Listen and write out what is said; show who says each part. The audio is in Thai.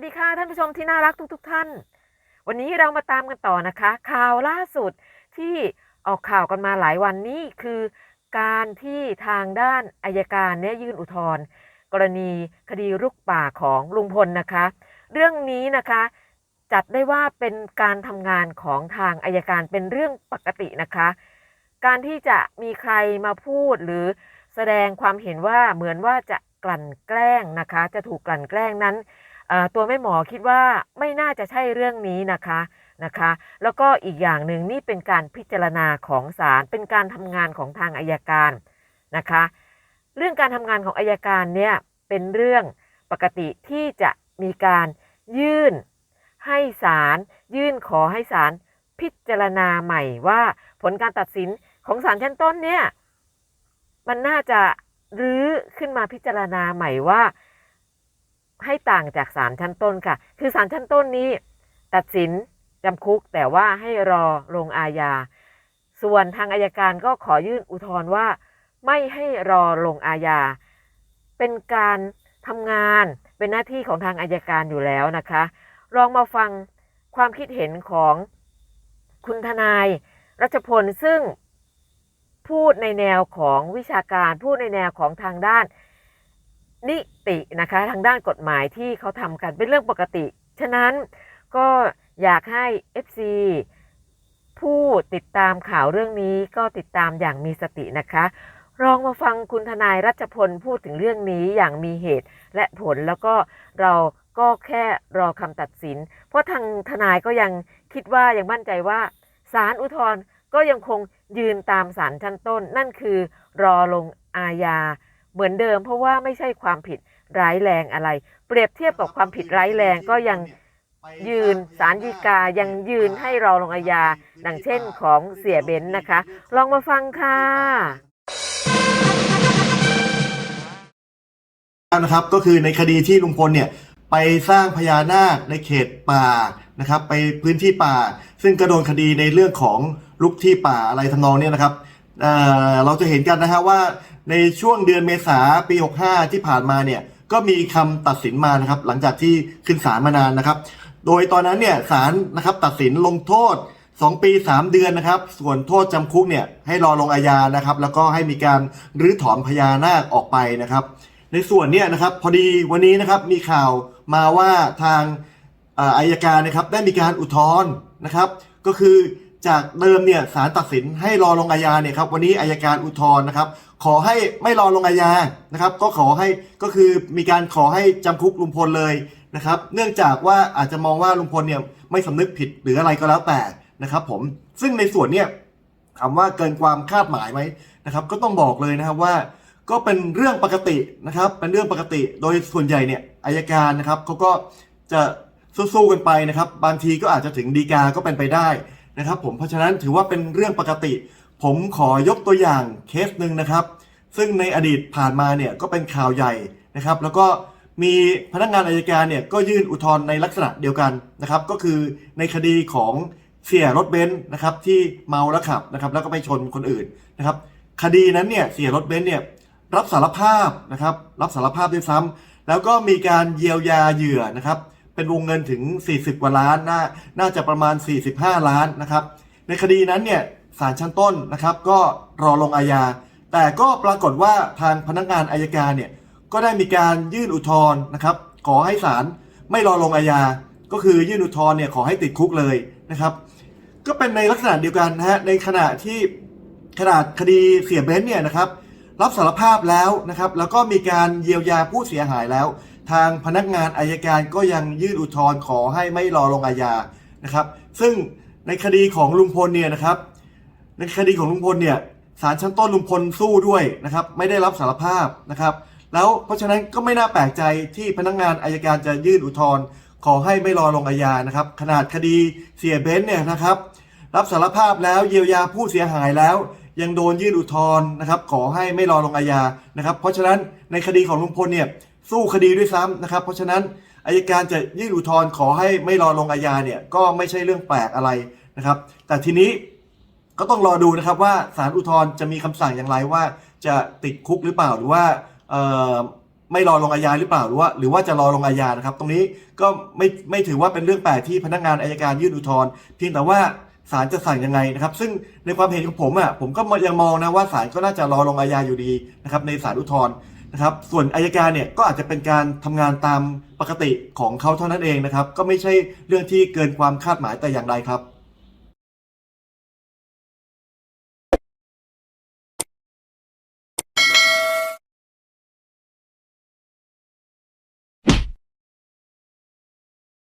Speaker 1: สดีค่ะท่านผู้ชมที่น่ารักทุกๆทท่าน วันนี้เรามาตามกันต่อนะคะ ข่าวล่าสุดที่ออกข่าวกันมาหลายวันนี้คือการที่ทางด้านอายการเนี่ยยื่นอุทธรณ์กรณีคดีรุกป่าของลุงพลนะคะ เรื่องนี้นะคะจัดได้ว่าเป็นการทำงานของทางอายการเป็นเรื่องปกตินะคะ การที่จะมีใครมาพูดหรือแสดงความเห็นว่าเหมือนว่าจะกลั่นแกล้งนะคะ จะถูกกลั่นแกล้งนั้น ตัวแม่หมอคิดว่าไม่น่าจะใช่เรื่องนี้นะคะนะคะ แล้วก็อีกอย่างหนึ่งนี่เป็นการพิจารณาของศาลเป็นการทำงานของทางอายการนะคะ เรื่องการทำงานของอายการเนี่ยเป็นเรื่องปกติที่จะมีการยื่นให้ศาลยื่นขอให้ศาลพิจารณาใหม่ว่าผลการตัดสินของศาลชั้นต้นเนี่ยมันน่าจะรื้อขึ้นมาพิจารณาใหม่ว่า ให้ต่างจากศาลชั้นต้นค่ะ คือศาลชั้นต้นนี้ ตัดสินจำคุกแต่ว่าให้รอลงอาญา ส่วนทางอายการก็ขอยื่นอุทธรณ์ว่า ไม่ให้รอลงอาญา เป็นการทำงานเป็นหน้าที่ของทางอายการอยู่แล้วนะคะ ลองมาฟังความคิดเห็นของคุณทนาย รัชพลซึ่งพูดในแนวของวิชาการ พูดในแนวของทางด้าน นิตินะคะ ทางด้านกฎหมายที่เขาทำกันเป็นเรื่องปกติ ฉะนั้นก็อยากให้ FC ผู้ติดตามข่าวเรื่องนี้ก็ติดตามอย่างมีสตินะคะลองมาฟังคุณทนายรัชพลพูดถึงเรื่องนี้อย่างมีเหตุและผลแล้วก็เราก็แค่รอคำตัดสิน เพราะทางทนายก็ยังคิดว่ายังมั่นใจว่าศาลอุทธรณ์ก็ยังคงยืนตามศาลชั้นต้น นั่นคือรอลงอาญา เหมือนเดิม เพราะว่าไม่ใช่ความผิดร้ายแรงอะไร เปรียบเทียบกับความผิดร้ายแรงก็ยังยืนศาลฎีกายังยืนให้รอลงอาญาดังเช่นของเสียเบนซ์นะคะ ลองมาฟังค่ะ
Speaker 2: นะครับก็คือในคดีที่ลุงพลเนี่ยไปสร้างพญานาคในเขตป่านะครับไปพื้นที่ป่า ซึ่งก็โดนคดีในเรื่องของลุกที่ป่าอะไรทำนองเนี้ยนะครับเเราจะเห็นกันนะฮะว่า ในช่วงเดือนเมษาปี 65 ที่ผ่านมาเนี่ยก็มีคำตัดสินมานะครับหลังจากที่ขึ้นศาลมานานนะครับ โดยตอนนั้นเนี่ยศาลนะครับตัดสินลงโทษ 2 ปี 3 เดือนนะครับ ส่วนโทษจำคุกเนี่ยให้รอลงอาญานะครับ แล้วก็ให้มีการรื้อถอนพญานาคออกไปนะครับ ในส่วนเนี่ยนะครับพอดีวันนี้นะครับมีข่าวมาว่าทางเอ่ออายการนะครับได้มีการอุทธรณ์นะครับ ก็คือ จากเดิมเนี่ยศาลตัดสินให้รอลงอาญาเนี่ยครับวันนี้อายการอุทธรณ์นะครับ ขอให้ไม่รอลงอาญานะครับ ก็ขอให้ก็คือมีการขอให้จำคุกลุงพลเลยนะครับ เนื่องจากว่าอาจจะมองว่าลุงพลเนี่ยไม่สำนึกผิดหรืออะไรก็แล้วแต่นะครับ ผมซึ่งในส่วนเนี่ยถามว่าเกินความคาดหมายไหมนะครับ ก็ต้องบอกเลยนะครับว่า ก็เป็นเรื่องปกตินะครับ เป็นเรื่องปกติ โดยส่วนใหญ่เนี่ยอายการนะครับเขาก็จะสู้ๆกันไปนะครับ บางทีก็อาจจะถึงดีกาก็เป็นไปได้ นะครับผมเพราะฉะนั้นถือว่าเป็นเรื่องปกติ ผมขอยกตัวอย่างเคสหนึ่งนะครับ ซึ่งในอดีตผ่านมาเนี่ยก็เป็นข่าวใหญ่นะครับ แล้วก็มีพนักงานอายการเนี่ยก็ยื่นอุทธรณ์ในลักษณะเดียวกันนะครับ ก็คือในคดีของเสียรถเบนซ์นะครับที่เมาแล้วขับนะครับ แล้วก็ไปชนคนอื่นนะครับ คดีนั้นเนี่ยเสียรถเบนซ์เนี่ยรับสารภาพนะครับ รับสารภาพด้วยซ้ำแล้วก็มีการเยียวยาเหยื่อนะครับ เป็นวงเงินถึง 40 กว่าล้านน่าน่าจะประมาณ 45 ล้านนะครับ ในคดีนั้นเนี่ยศาลชั้นต้นนะครับ ก็รอลงอาญา แต่ก็ปรากฏว่าทางพนักงานอายการเนี่ยก็ได้มีการยื่นอุทธรณ์นะครับ ขอให้ศาลไม่รอลงอาญา ก็คือยื่นอุทธรณ์เนี่ยขอให้ติดคุกเลยนะครับ ก็เป็นในลักษณะเดียวกันนะฮะในขณะที่ขนาดคดีเสียเบ้นเนี่ยนะครับ รับสารภาพแล้วนะครับ แล้วก็มีการเยียวยาผู้เสียหายแล้ว ทางพนักงานอายการก็ยังยื่นอุทธรณ์ขอให้ไม่รอลงอาญานะครับ ซึ่งในคดีของลุงพลเนี่ยนะครับ ในคดีของลุงพลเนี่ยศาลชั้นต้นลุงพลสู้ด้วยนะครับ ไม่ได้รับสารภาพนะครับ แล้วเพราะฉะนั้นก็ไม่น่าแปลกใจที่พนักงานอายการจะยื่นอุทธรณ์ขอให้ไม่รอลงอาญานะครับ ขนาดคดีเสียเบนซ์เนี่ยนะครับ รับสารภาพแล้วเยียวยาผู้เสียหายแล้ว ยังโดนยื่นอุทธรณ์นะครับ ขอให้ไม่รอลงอาญานะครับ เพราะฉะนั้นในคดีของลุงพลเนี่ย สู้คดีด้วยซ้ำนะครับ เพราะฉะนั้นอายการจะยื่นอุทธรณ์ขอให้ไม่รอลงอาญาเนี่ยก็ไม่ใช่เรื่องแปลกอะไรนะครับ แต่ทีนี้ก็ต้องรอดูนะครับว่าศาลอุทธรณ์จะมีคำสั่งอย่างไรว่าจะติดคุกหรือเปล่าหรือว่าไม่รอลงอาญาหรือเปล่าหรือว่าหรือว่าจะรอลงอาญานะครับ ตรงนี้ก็ไม่ไม่ถือว่าเป็นเรื่องแปลกที่พนักงานอายการยื่นอุทธรณ์เพียงแต่ว่าศาลจะสั่งยังไงนะครับ ซึ่งในความเห็นของผมอะผมก็ยังมองนะว่าศาลก็น่าจะรอลงอาญาอยู่ดีนะครับในศาลอุทธรณ์ นะครับ ส่วนอายการเนี่ยก็อาจจะเป็นการทำงานตามปกติของเขาเท่านั้นเองนะครับ ก็ไม่ใช่เรื่องที่เกินความคาดหมายแต่อย่างใดครับ